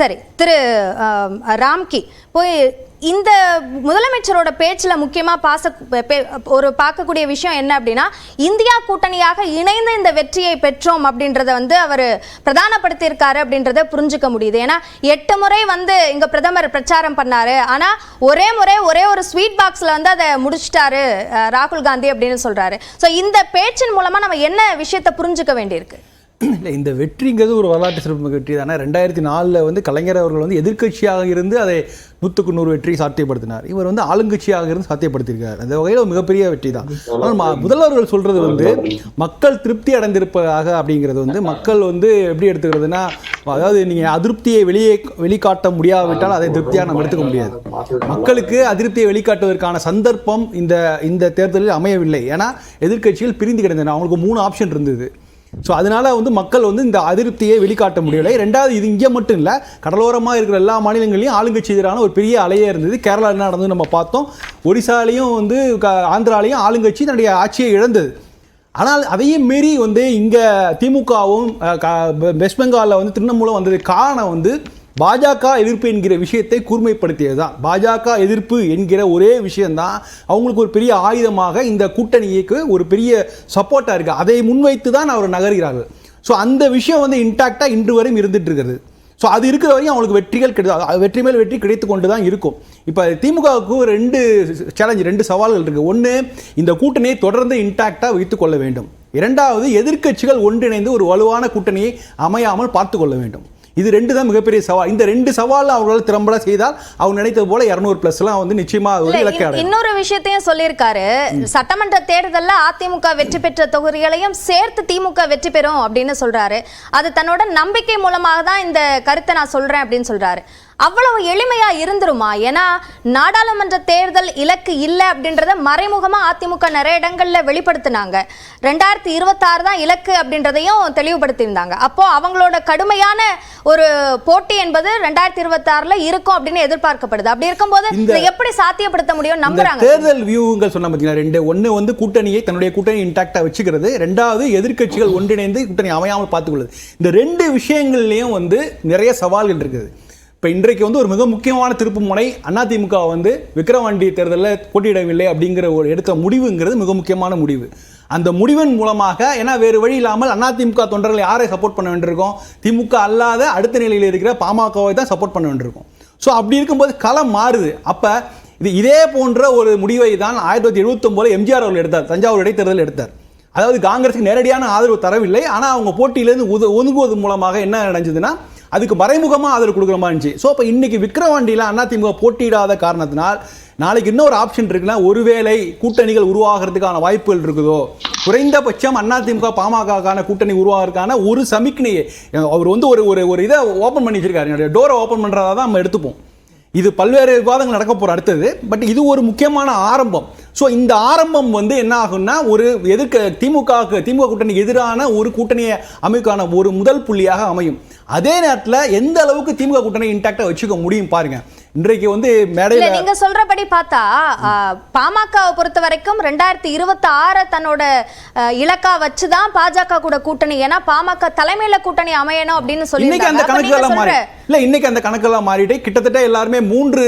சரி திரு ராம்கி போய் இந்த முதலமைச்சரோட பேச்சில் முக்கியமாக பாச பே- ஒரு பார்க்கக்கூடிய விஷயம் என்ன அப்படின்னா இந்தியா கூட்டணியாக இணைந்து இந்த வெற்றியை பெற்றோம் அப்படின்றத வந்து அவர் பிரதானப்படுத்தியிருக்காரு அப்படின்றத புரிஞ்சுக்க முடியுது. ஏன்னா எட்டு முறை வந்து இங்கே பிரதமர் பிரச்சாரம் பண்ணாரு. ஆனால் ஒரே முறை ஒரே ஒரு ஸ்வீட் பாக்ஸில் வந்து அதை முடிச்சிட்டாரு ராகுல் காந்தி அப்படின்னு சொல்கிறாரு ஸோ இந்த பேச்சின் மூலமாக நம்ம என்ன விஷயத்தை புரிஞ்சுக்க வேண்டியிருக்கு? இல்லை இந்த வெற்றிங்கிறது ஒரு வரலாற்று சிறப்பு வெற்றி தானே. ரெண்டாயிரத்தி நாலில் வந்து கலைஞர் அவர்கள் வந்து எதிர்க்கட்சியாக இருந்து அதை நூற்றுக்கு நூறு வெற்றி சாத்தியப்படுத்தினார். இவர் வந்து ஆளுங்கட்சியாக இருந்து சாத்தியப்படுத்தியிருக்கார். அந்த வகையில் மிகப்பெரிய வெற்றி தான். ஆனால் முதல்வர்கள் சொல்கிறது வந்து மக்கள் திருப்தி அடைந்திருப்பதாக அப்படிங்கிறது வந்து மக்கள் வந்து எப்படி எடுத்துக்கிறதுனா அதாவது நீங்கள் அதிருப்தியை வெளியே வெளிக்காட்ட முடியாவிட்டால் அதை திருப்தியாக நம்ம எடுத்துக்க முடியாது. மக்களுக்கு அதிருப்தியை வெளிக்காட்டுவதற்கான சந்தர்ப்பம் இந்த இந்த தேர்தலில் அமையவில்லை. ஏன்னா எதிர்கட்சிகள் பிரிந்து கிடந்தன. அவங்களுக்கு மூணு ஆப்ஷன் இருந்தது. ஸோ அதனால் வந்து மக்கள் வந்து இந்த அதிருப்தியை வெளிக்காட்ட முடியலை. ரெண்டாவது இது இங்கே மட்டும் இல்லை. கடலோரமாக இருக்கிற எல்லா மாநிலங்களையும் ஆளுங்கட்சி எதிரான ஒரு பெரிய அலையே இருந்தது. கேரளா என்ன நடந்தது நம்ம பார்த்தோம். ஒடிசாலையும் வந்து க- ஆந்திராலையும் ஆளுங்கட்சி தன்னுடைய ஆட்சியை இழந்தது. ஆனால் அதையும் மீறி வந்து இங்கே திமுகவும் க- வெஸ்ட் பெங்காலில் வந்து திரிணாமுலம் வந்ததுக்கு காரணம் வந்து பாஜக எதிர்ப்பு என்கிற விஷயத்தை கூர்மைப்படுத்தியது தான் பாஜக எதிர்ப்பு என்கிற ஒரே விஷயம்தான். அவங்களுக்கு ஒரு பெரிய ஆயுதமாக இந்த கூட்டணிக்கு ஒரு பெரிய சப்போர்ட்டாக இருக்குது அதை முன்வைத்து தான் அவர் நகர்கிறார்கள். ஸோ அந்த விஷயம் வந்து இன்டாக்டாக இன்று வரையும் இருந்துட்டு இருக்கிறது ஸோ அது இருக்கிற வரையும் அவங்களுக்கு வெற்றிகள் கிடையாது வெற்றி மேல் வெற்றி கிடைத்து கொண்டு தான் இருக்கும். இப்போ திமுகவுக்கு ரெண்டு சேலஞ்சு ரெண்டு சவால்கள் இருக்குது ஒன்று இந்த கூட்டணியை தொடர்ந்து இன்டாக்டாக வைத்துக்கொள்ள வேண்டும். இரண்டாவது எதிர்க்கட்சிகள் ஒன்றிணைந்து ஒரு வலுவான கூட்டணியை அமையாமல் பார்த்து கொள்ள வேண்டும். இது ரெண்டு தான் மிகப்பெரிய சவால். இந்த ரெண்டு சவால் அவர்களால் திறம்பட செய்தால் அவங்க நினைத்தது போல இரநூறு பிளஸ்லாம் வந்து நிச்சயமா இலக்கை இன்னொரு விஷயத்தையும் சொல்லியிருக்காரு. சட்டமன்ற தேர்தல்ல அதிமுக வெற்றி பெற்ற தொகுதிகளையும் சேர்த்து திமுக வெற்றி பெறும் அப்படின்னு சொல்றாரு. அது தன்னோட நம்பிக்கை மூலமாக தான் இந்த கருத்தை நான் சொல்றேன் அப்படின்னு சொல்றாரு. அவ்வளவு எளிமையா இருந்துருமா? ஏன்னா நாடாளுமன்ற தேர்தல் இலக்கு இல்லை அப்படின்றத மறைமுகமா அதிமுக நிறைய இடங்கள்ல வெளிப்படுத்தினாங்க. ரெண்டாயிரத்தி இருபத்தாறு தான் இலக்கு அப்படின்றதையும் தெளிவுபடுத்தியிருந்தாங்க. அப்போ அவங்களோட கடுமையான ஒரு போட்டி என்பது ரெண்டாயிரத்தி இருபத்தாறுல இருக்கும் அப்படின்னு எதிர்பார்க்கப்படுது. அப்படி இருக்கும்போது இதை எப்படி சாத்தியப்படுத்த முடியும் நம்புறாங்க? தேர்தல் வியூங்கள் சொன்ன பார்த்தீங்கன்னா ரெண்டு ஒன்று வந்து கூட்டணியை தன்னுடைய கூட்டணி இன்டாக்டாக வச்சுக்கிறது. ரெண்டாவது எதிர்க்கட்சிகள் ஒன்றிணைந்து கூட்டணி அமையாமல் பார்த்துக்கொள்ளுது இந்த ரெண்டு விஷயங்கள்லையும் வந்து நிறைய சவால்கள் இருக்குது. இப்போ இன்றைக்கு வந்து ஒரு மிக முக்கியமான திருப்பு முனை அதிமுக வந்து விக்கிரவாண்டி தேர்தலில் போட்டியிடவில்லை அப்படிங்கிற ஒரு எடுத்த முடிவுங்கிறது மிக முக்கியமான முடிவு. அந்த முடிவின் மூலமாக ஏன்னா வேறு வழி இல்லாமல் அதிமுக தொண்டர்கள் யாரை சப்போர்ட் பண்ண வேண்டியிருக்கோம்? திமுக அல்லாத அடுத்த நிலையில் இருக்கிற பாமகவை தான் சப்போர்ட் பண்ண வேண்டியிருக்கும். ஸோ அப்படி இருக்கும்போது களம் மாறுது. அப்போ இது இதே போன்ற ஒரு முடிவை தான் ஆயிரத்தி தொள்ளாயிரத்தி எழுபத்தொம்போது எம்ஜிஆர் அவர்கள் எடுத்தார். தஞ்சாவூர் இடைத்தேர்தல் எடுத்தார். அதாவது காங்கிரஸுக்கு நேரடியான ஆதரவு தரவில்லை. ஆனால் அவங்க போட்டியிலேருந்து உது ஒதுங்குவது மூலமாக என்ன நடந்ததுன்னா அதுக்கு மறைமுகமாக அதில் கொடுக்குற மாதிரி இருந்துச்சு. ஸோ இப்போ இன்றைக்கி விக்ரவாண்டியில் அதிமுக போட்டியிடாத காரணத்தினால் நாளைக்கு இன்னொரு ஆப்ஷன் இருக்குன்னா ஒருவேளை கூட்டணிகள் உருவாகிறதுக்கான வாய்ப்புகள் இருக்குதோ? குறைந்தபட்சம் அதிமுக பாமகக்கான கூட்டணி உருவாகிறதுக்கான ஒரு சமிக்ஞையை அவர் வந்து ஒரு ஒரு ஒரு இதை ஓப்பன் பண்ணி வச்சிருக்காரு. டோரை ஓப்பன் பண்ணுறதா தான் நம்ம எடுத்துப்போம். இது பல்வேறு விவாதங்கள் நடக்க போகிற அடுத்தது. பட் இது ஒரு முக்கியமான ஆரம்பம். ஸோ இந்த ஆரம்பம் வந்து என்ன ஆகும்னா ஒரு எதிர்க்க திமுக திமுக கூட்டணிக்கு எதிரான ஒரு கூட்டணியை அமைக்கான ஒரு முதல் புள்ளியாக அமையும். அதே நேரத்தில் எந்த அளவுக்கு திமுக கூட்டணி இன்டாக்டாக வச்சுக்க முடியும் பாருங்க. இன்றைக்கு வந்து மேடையில் நீங்க சொல்றபடி பார்த்தா பாமகவை பொறுத்த வரைக்கும் ரெண்டாயிரத்தி இருபத்தி ஆற தன்னோட இலக்கா வச்சுதான் பாஜக கூட கூட்டணி. ஏன்னா பாமக தலைமையில கூட்டணி அமையணும் அப்படின்னு இன்னைக்கு அந்த கணக்கெல்லாம் மாறி இல்ல இன்னைக்கு அந்த கணக்கெல்லாம் மாறிட்டு கிட்டத்தட்ட எல்லாருமே மூன்று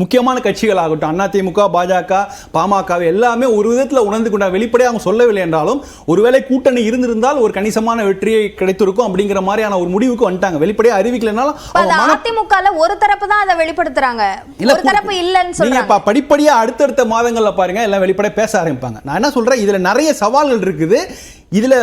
முக்கியமான கட்சிகள் ஆகட்டும். அதிமுக பாஜக பாமக எல்லாமே ஒரு விதத்துல உணர்ந்து கொண்ட வெளிப்படையாக அவங்க சொல்லவில்லை என்றாலும் ஒருவேளை கூட்டணி இருந்திருந்தால் ஒரு கணிசமான வெற்றியை கிடைத்திருக்கும் அப்படிங்கிற மாதிரியான ஒரு முடிவுக்கு வந்துட்டாங்க. வெளிப்படையாக அறிவிக்கலைனாலும் இப்ப அவங்க அது மன அதிமுகல ஒரு தரப்பு தான் அதை வெளிப்படுத்துறாங்க. இல்ல, ஒரு தரப்பு இல்லைன்னு சொல்றாங்க. படிப்படியா அடுத்தடுத்த மாதங்கள்ல பாருங்க எல்லாம் வெளிப்படையா பேச ஆரம்பிப்பாங்க. நான் என்ன சொல்றேன் இதுல நிறைய சவால்கள் இருக்குது. இதுல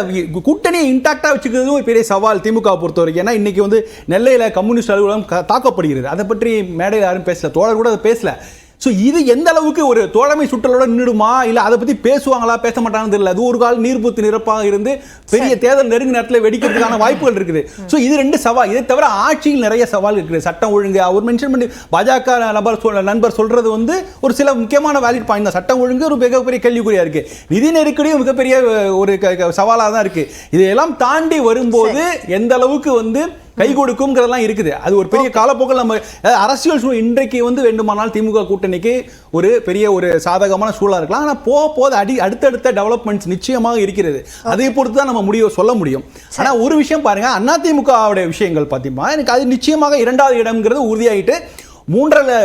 கூட்டணியை இன்டாக்டா வச்சுக்கிறதும் ஒரு பெரிய சவால் திமுக பொறுத்த வரைக்கும். ஏன்னா இன்னைக்கு வந்து நெல்லையில கம்யூனிஸ்ட் அலுவலகம் தாக்கப்படுகிறது. அதை பற்றி மேடையில் யாரும் பேசல தோழர் கூட அதை பேசல. ஸோ இது எந்த அளவுக்கு ஒரு தோழமை சுற்றலோட நின்றுடுமா இல்லை அதை பற்றி பேசுவாங்களா? பேச மாட்டாங்கன்னு தெரியல. அது ஒரு கால் நீர்பூத்து நிரப்பாக இருந்து பெரிய தேர்தல் நெருங்கு நேரத்தில் வெடிக்கிறதுக்கான வாய்ப்புகள் இருக்குது. ஸோ இது ரெண்டு சவால். இதை தவிர ஆட்சியில் நிறைய சவால் இருக்குது. சட்டம் ஒழுங்கு. அவர் மென்ஷன் பண்ணி பாஜக நபர் சொல் நண்பர் சொல்றது வந்து ஒரு சில முக்கியமான வேலிட் பாயிண்ட் தான். சட்டம் ஒழுங்கு ஒரு மிகப்பெரிய கேள்விக்குறியா இருக்கு. நிதி நெருக்கடியும் மிகப்பெரிய ஒரு சவாலாக தான் இருக்கு. இதையெல்லாம் தாண்டி வரும்போது எந்த அளவுக்கு வந்து கை கொடுக்கும்ங்கிறதெல்லாம் இருக்குது. அது ஒரு பெரிய காலப்போக்கில் நம்ம அரசியல் இன்றைக்கு வந்து வேண்டுமானால் திமுக கூட்டணிக்கு ஒரு பெரிய ஒரு சாதகமான சூழலா இருக்கலாம். ஆனா போக போது அடி அடுத்தடுத்த டெவலப்மெண்ட்ஸ் நிச்சயமாக இருக்கிறது. அதை பொறுத்து தான் நம்ம முடிவு சொல்ல முடியும். ஆனா ஒரு விஷயம் பாருங்க அதிமுகவுடைய விஷயங்கள் பார்த்தீங்கன்னா எனக்கு அது நிச்சயமாக இரண்டாவது இடம்ங்கிறது உறுதியாயிட்டு மூன்றரை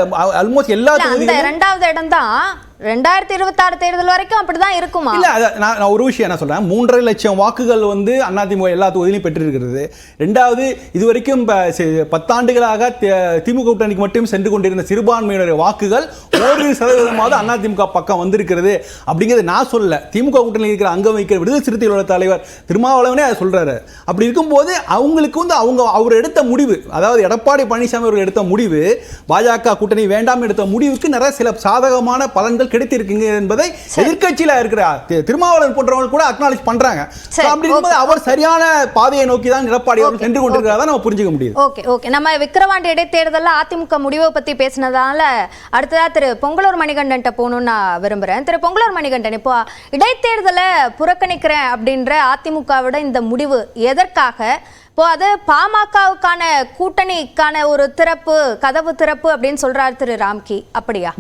ஆல்மோஸ்ட் எல்லா தொகுதிகளும் இரண்டாவது இடம் தான் ரெண்டாயிரத்தி இருபத்தி ஆறு தேர்தல் வரைக்கும் அப்படிதான் இருக்குமா? இல்ல நான் ஒரு விஷயம் என்ன சொல்றேன்? மூன்றரை லட்சம் வாக்குகள் வந்து அதிமுக எல்லா தொகுதியிலும் பெற்றிருக்கிறது. ரெண்டாவது இதுவரைக்கும் இப்ப சி- பத்தாண்டுகளாக திமுக கூட்டணிக்கு மட்டும் சென்று கொண்டிருந்த சிறுபான்மையினர் வாக்குகள் ஒரு சதவீதமாவது அதிமுக பக்கம் வந்திருக்கிறது. அப்படிங்கிறது நான் சொல்லல. திமுக கூட்டணியில் இருக்கிற அங்கம் வைக்கிற விடுதலை சிறுத்தைகளோட தலைவர் திருமாவளவனே அதை சொல்றாரு. அப்படி இருக்கும்போது அவங்களுக்கு வந்து அவங்க அவர் எடுத்த முடிவு அதாவது எடப்பாடி பழனிசாமி அவர்கள் எடுத்த முடிவு பாஜக கூட்டணி வேண்டாம் எடுத்த முடிவுக்கு நிறைய சில சாதகமான பலன்கள் கிடைத்திருக்குங்க என்பதை எதிர்க்கட்சியில இருக்கிற திருமாவளவன் போன்றவங்க கூட அக்னாலேஜ் பண்றாங்க. அப்படி இருக்கும்போது அவர் சரியான பாதையை நோக்கி தான் எடப்பாடி அவர்கள் சென்று கொண்டிருக்கிறதா நம்ம புரிஞ்சுக்க முடியுது. Okay okay. நம்ம விக்கிரவாண்டி இடைத்தேர்தல்ல அதிமுக முடிவை பத்தி பேசினதால அடுத்ததா திரு பொங்கலூர் மணிகண்டன்ட்ட போகணும்னு நான் விரும்புறேன். திரு பொங்கலூர் மணிகண்டன் இப்போ இடைத்தேர்தலை புறக்கணிக்கிறேன் அப்படின்ற அதிமுகவோட இந்த முடிவு எதற்காக? இப்போ அது பாமகவுக்கான கூட்டணிக்கான ஒரு திறப்பு கதவு திறப்பு அப்படின்னு சொல்றார் திரு ராம்கி. அப்படியா?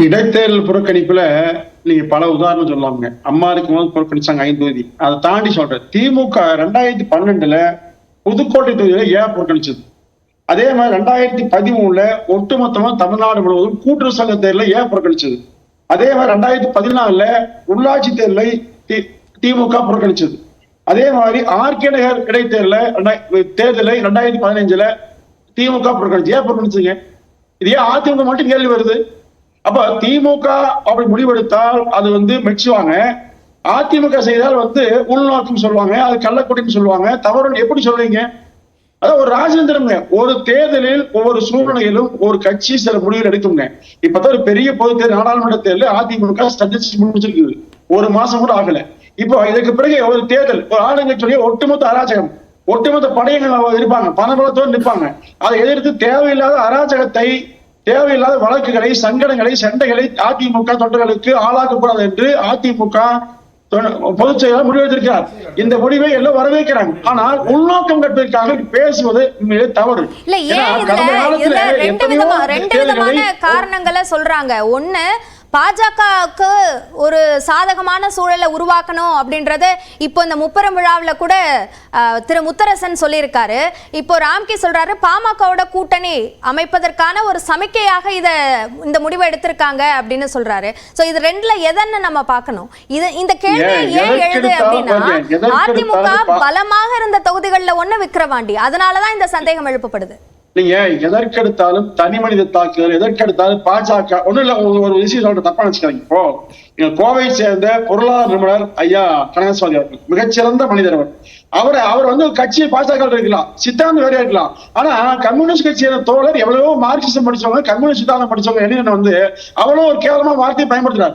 இடைத்தேர்தல் புறக்கணிப்புல நீங்க பல உதாரணம் சொல்லலாமுங்க. அம்மா இருக்கும்போது புறக்கணிச்சாங்க ஐந்து தொகுதி. அதை தாண்டி சொல்றேன். திமுக ரெண்டாயிரத்தி பன்னெண்டுல புதுக்கோட்டை தொகுதியில ஏன் புறக்கணிச்சது? அதே மாதிரி ரெண்டாயிரத்தி பதிமூணுல ஒட்டுமொத்தமா தமிழ்நாடு முழுவதும் கூட்டுறவு சங்க தேர்தல ஏன் புறக்கணிச்சது? அதே மாதிரி ரெண்டாயிரத்தி பதினாலுல உள்ளாட்சி தேர்தலை தி- திமுக புறக்கணிச்சது. அதே மாதிரி ஆர்கே நகர் இடைத்தேர்தல ரெண்டாயிர- தேர்தலை ரெண்டாயிரத்தி பதினஞ்சுல திமுக புறக்கணிச்சு. ஏன் புறக்கணிச்சுங்க? இது ஏன் அதிமுக மட்டும் கேள்வி வருது? அப்ப திமுக அப்படி முடிவெடுத்தால் அது வந்து மெச்சுவாங்க. அதிமுக செய்தால் வந்து உள்நோக்கம் சொல்லுவாங்க அது கள்ளக்குடின்னு சொல்லுவாங்க. தவறு எப்படி சொல்றீங்க அதான் ஒரு ராஜேந்திரங்க ஒரு தேர்தலில் ஒவ்வொரு சூழ்நிலையிலும் ஒரு கட்சி சில முடிவுகள் எடுக்குங்க. இப்பதான் ஒரு பெரிய பொது தேர்தல் நாடாளுமன்ற தேர்தல் அதிமுக சந்திச்சு முடிச்சிருக்குது. ஒரு மாசம் கூட ஆகல. இப்போ இதுக்கு பிறகு ஒரு தேர்தல் ஒரு ஆளுங்கட்சியுடைய ஒட்டுமொத்த அராஜகம் ஒட்டுமொத்த படையங்கள் இருப்பாங்க பணபலத்தோடு நிற்பாங்க. அதை எதிர்த்து தேவையில்லாத அராஜகத்தை தேவையில்லாத வழக்குகளை சங்கடங்களை சண்டைகளை அதிமுக தொண்டர்களுக்கு ஆளாக்கக்கூடாது என்று அதிமுக பொதுச் செயலாளர் முடிவெடுத்திருக்கிறார். இந்த முடிவை எல்லாம் வரவேற்கிறாங்க. ஆனால் உள்நோக்கம் கட்டுவதற்காக பேசுவது தவறு. இல்ல ஏன் ரெண்டு விதமான காரணங்களை சொல்றாங்க. ஒண்ணு பாஜகவுக்கு ஒரு சாதகமான சூழலை உருவாக்கணும் அப்படின்றத இப்போ இந்த முப்பெரும் விழாவுல கூட திரு முத்தரசன் சொல்லியிருக்காரு. இப்போ ராம்கி சொல்றாரு பாமகவோட கூட்டணி அமைப்பதற்கான ஒரு சமிக்கையாக இத இந்த முடிவை எடுத்திருக்காங்க அப்படின்னு சொல்றாரு. சோ இது ரெண்டுல எதன்னு நம்ம பார்க்கணும். இது இந்த கேள்வி ஏன், எழுது அப்படின்னா அதிமுக பலமாக இருந்த தொகுதிகள்ல ஒண்ணு விக்கிரவாண்டி. அதனாலதான் இந்த சந்தேகம் எழுப்பப்படுது. நீங்க எதற்கெடுத்தாலும் தனி மனித தாக்குதல் எதற்கெடுத்தாலும் பாஜக ஒண்ணு இல்ல ஒரு ஒரு விஷயம் சொல்ற தப்பா நினைச்சுக்காதீங்க. இப்போ நீங்க கோவையை சேர்ந்த பொருளாதார நிபுணர் ஐயா கனகசுவாமி அவர்கள் மிகச்சிறந்த மனிதர் அவர் அவர் அவர் வந்து கட்சியை பாஜக இருக்கலாம் சித்தாந்தம் வேறையா இருக்கலாம். ஆனா கம்யூனிஸ்ட் கட்சியின தோழர் எவ்வளவோ மார்க்சிசம் படிச்சவங்க கம்யூனிஸ்ட் சித்தாந்தம் படிச்சவங்க என்ன வந்து அவ்வளவு ஒரு கேவலமா வார்த்தையை பயன்படுத்துறாரு.